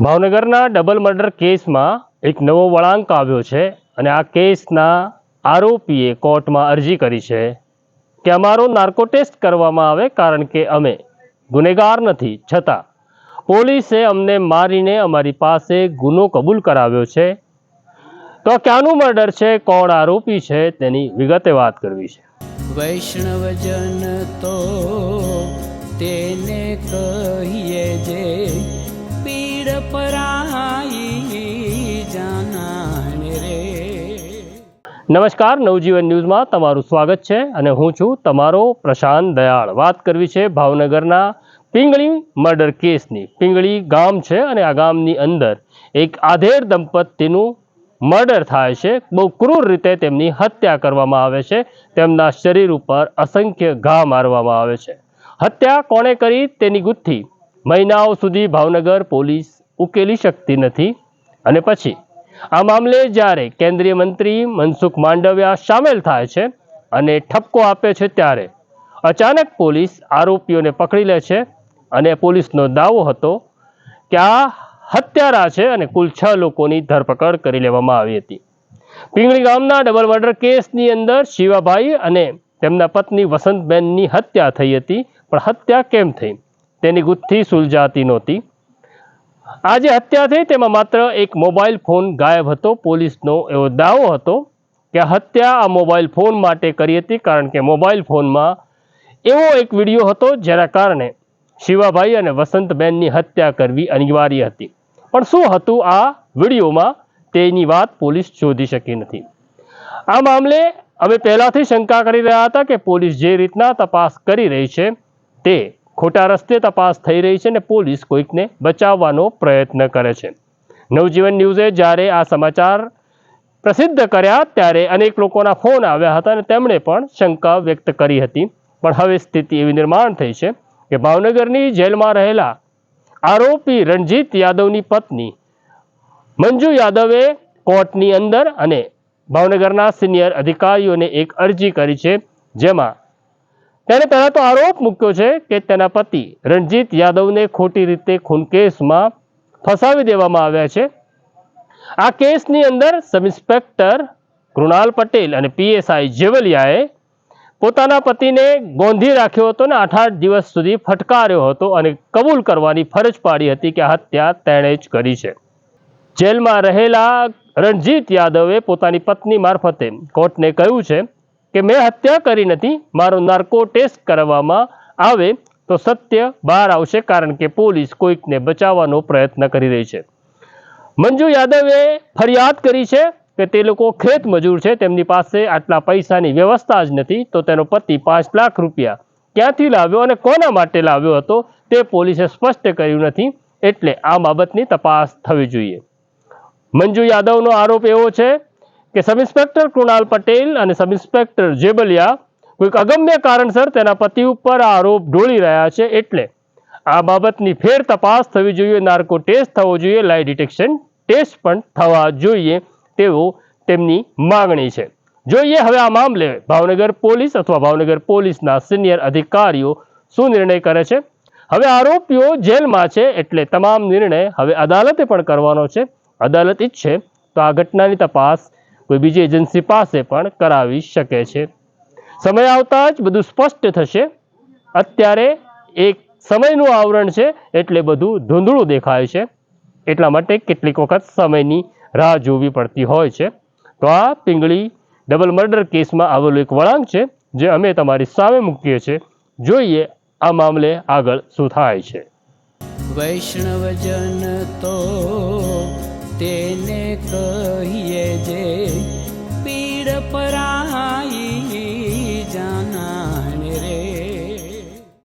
ભાવનગરના double murder કેસમાં એક નવો વળાંક આવ્યો છે અને આ કેસના આરોપીએ કોર્ટમાં અરજી કરી છે કે અમારો નાર્કો ટેસ્ટ કરવામાં આવે કારણ કે અમે ગુનેગાર નથી. છતાં, પોલીસે અમને મારીને અમારી પાસે ગુનો કબૂલ કરાવ્યો છે. તો ક્યાંનું મર્ડર છે? કોણ આરોપી છે? તેની વિગતે વાત કરવી છે. વૈષ્ણવજન તો તેને કહીએ નમસ્કાર, નવજીવન ન્યૂઝમાં તમારું સ્વાગત છે અને હું છું તમારો પ્રશાંત દયાળ. વાત કરવી છે ભાવનગરના પિંગળી મર્ડર કેસની. પિંગળી ગામ છે અને આ ગામની અંદર એક આધેર દંપતીનું મર્ડર થાય છે. બહુ ક્રૂર રીતે તેમની હત્યા કરવામાં આવે છે. તેમના શરીર ઉપર અસંખ્ય ઘા મારવામાં આવે છે. હત્યા કોણે કરી તેની ગુથ્થી મહિનાઓ સુધી ભાવનગર પોલીસ ઉકેલી શકતી નથી. અને પછી, આ મામલે જ્યારે કેન્દ્રીય મંત્રી મનસુખ માંડવિયા સામેલ થાય છે અને ઠપકો આપે છે ત્યારે, અચાનક પોલીસ આરોપીઓને પકડી લે છે અને પોલીસનો દાવો હતો કે આ હત્યારા છે અને કુલ છ લોકોની ધરપકડ કરી લેવામાં આવી હતી. પીંગળી ગામના ડબલ મર્ડર કેસની અંદર શિવાભાઈ અને તેમના પત્ની વસંતબેનની હત્યા થઈ હતી, પણ હત્યા કેમ થઈ? તેની ગુથ્થી સુલઝાતી નહોતી. આ જે હત્યા થઈ તેમાં માત્ર એક મોબાઈલ ફોન ગાયબ હતો. પોલીસનો એવો દાવો હતો કે હત્યા આ મોબાઈલ ફોન માટે કરી હતી કારણ કે મોબાઈલ ફોનમાં એવો એક વીડિયો હતો જેના કારણે શિવાભાઈ અને વસંતબેનની હત્યા કરવી અનિવાર્ય હતી. પણ શું હતું આ વિડીયોમાં તેની વાત પોલીસ શોધી શકી નથી. આ મામલે અમે પહેલાંથી શંકા કરી રહ્યા હતા કે પોલીસ જે રીતના તપાસ કરી રહી છે તે ખોટા રસ્તે તપાસ થઈ રહી છે અને પોલીસ કોઈકને બચાવવાનો પ્રયત્ન કરે છે. નવજીવન ન્યૂઝે જ્યારે આ સમાચાર પ્રસિદ્ધ કર્યા ત્યારે અનેક લોકોના ફોન આવ્યા હતા અને તેમણે પણ શંકા વ્યક્ત કરી હતી. પણ હવે સ્થિતિ એવી નિર્માણ થઈ છે કે ભાવનગરની જેલમાં રહેલા આરોપી રણજીત યાદવની પત્ની મંજુ યાદવે કોર્ટની અંદર અને ભાવનગરના સિનિયર અધિકારીઓને એક અરજી કરી છે, જેમાં તેને પહેલા તો આરોપ મૂક્યો છે કે તેના પતિ રણજીત યાદવને ખોટી રીતે ખૂન કેસમાં ફસાવી દેવામાં આવ્યા છે. આ કેસની અંદર સબ ઇન્સ્પેક્ટર કૃણાલ પટેલ અને પીએસઆઈ જેવલિયાએ પોતાના પતિને ગોંધી રાખ્યો હતો ને આઠ આઠ દિવસ સુધી ફટકાર્યો હતો અને કબૂલ કરવાની ફરજ પાડી હતી કે હત્યા તેણે જ કરી છે. જેલમાં રહેલા રણજીત યાદવે પોતાની પત્ની મારફતે કોર્ટને કહ્યું છે કે મેં હત્યા કરી નથી, મારો નાર્કો ટેસ્ટ કરવામાં આવે તો સત્ય બહાર આવશે કારણ કે પોલીસ કોઈકને બચાવવાનો પ્રયત્ન કરી રહી છે. મંજુ યાદવે ફરિયાદ કરી છે કે તે લોકો ખેત મજૂર છે, તેમની પાસે આટલા પૈસાની વ્યવસ્થા જ નથી, તો તેનો પતિ પાંચ લાખ રૂપિયા ક્યાંથી લાવ્યો અને કોના માટે લાવ્યો હતો તે પોલીસે સ્પષ્ટ કર્યું નથી, એટલે આ બાબતની તપાસ થવી જોઈએ. મંજુ યાદવનો આરોપ એવો છે કે સબ ઇન્સ્પેક્ટર કૃણાલ પટેલ અને સબ ઇન્સ્પેક્ટર જેબલિયા કોઈક અગમ્ય કારણસર તેના પતિ ઉપર આરોપ ઢોળી રહ્યા છે એટલે આ બાબતની ફેર તપાસ થવી જોઈએ, નાર્કો ટેસ્ટ થવો જોઈએ લાઈ ડિટેક્શન ટેસ્ટ પણ થવા જોઈએ તેવો તેમની માગણી છે. જોઈએ હવે આ મામલે ભાવનગર પોલીસ અથવા ભાવનગર પોલીસના સિનિયર અધિકારીઓ શું નિર્ણય કરે છે? હવે આરોપીઓ જેલમાં છે એટલે તમામ નિર્ણય હવે અદાલતે પણ કરવાનો છે. અદાલત ઈચ્છે તો આ ઘટનાની તપાસ કોઈ બીજી એજન્સી પાસે પણ કરાવી શકે છે. સમય આવતા જ બધું સ્પષ્ટ થશે. અત્યારે એક સમયનું આવરણ છે એટલે બધું ધૂંધળું દેખાય છે. એટલા માટે કેટલીક વખત સમયની રાહ જોવી પડતી હોય છે. તો આ પિંગળી ડબલ મર્ડર કેસમાં આવેલો એક વળાંક છે, જે અમે તમારી સામે મૂકીએ છીએ. જોઈએ આ મામલે આગળ શું થાય છે. વૈષ્ણવજન તો તેને કહીએ જે